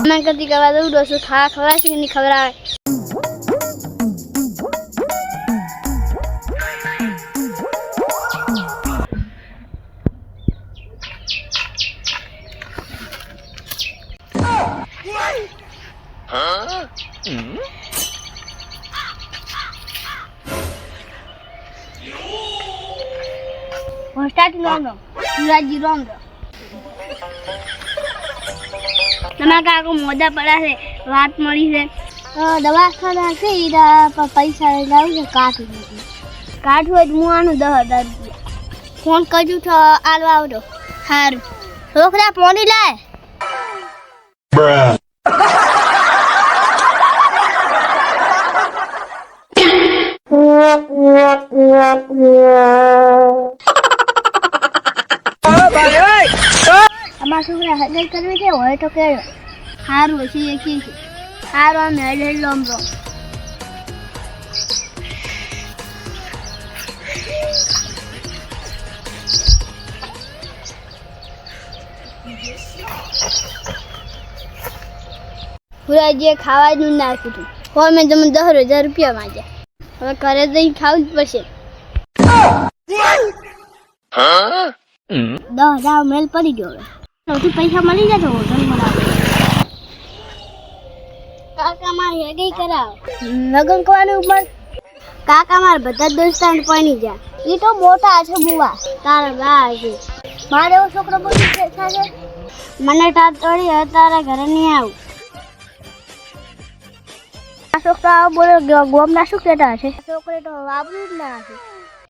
મને કદી કરવા દઉં ડોસો ખાવા ખવડાવશે કે નહીં ખવડાવે સ્ટાર્ટિંગ રામ રામ શિવરાજજી રામ રામ તમારા કાકો મોજા પડ્યા છે વાત મળી છે. દવાખાના કઈ પૈસા લઈને આવું છે કાઠું કાઠું હોય હું આનું દસ હજાર રૂપિયા. ફોન કરજો તો આલવા આવજો. સારું છોકરા પોની લાય. છોકરા હજાર કરવી છે હોય તો કેળો સારું છે એ કી છે સારું અમે હજાર લોમરો પુરાજીએ ખાવા જ નાખ્યું હતું હોય મેં તમે દસ હજાર રૂપિયા માંગ્યા. હવે ઘરે જઈ ખાવું જ પડશે. દસ હજાર મેલ પડી ગયો હવે. સૌથી પૈસા મળી જતો હોટલ બનાવે કાકા માર હેડી કરાવ. લગન કરવાની ઉંમર? કાકા મારા બધા દોસ્તાન પાણી ગયા. એ તો મોટા છે બુવા. તારા બા છે મારે એવો છોકરો બોલી છે મને ટાટ તોડી હવે તારા ઘરે નહીં આવું. આ છોકરા બોલો ગોમના શું કહેતા હશે? છોકરી તો વાપરું જ ના હશે.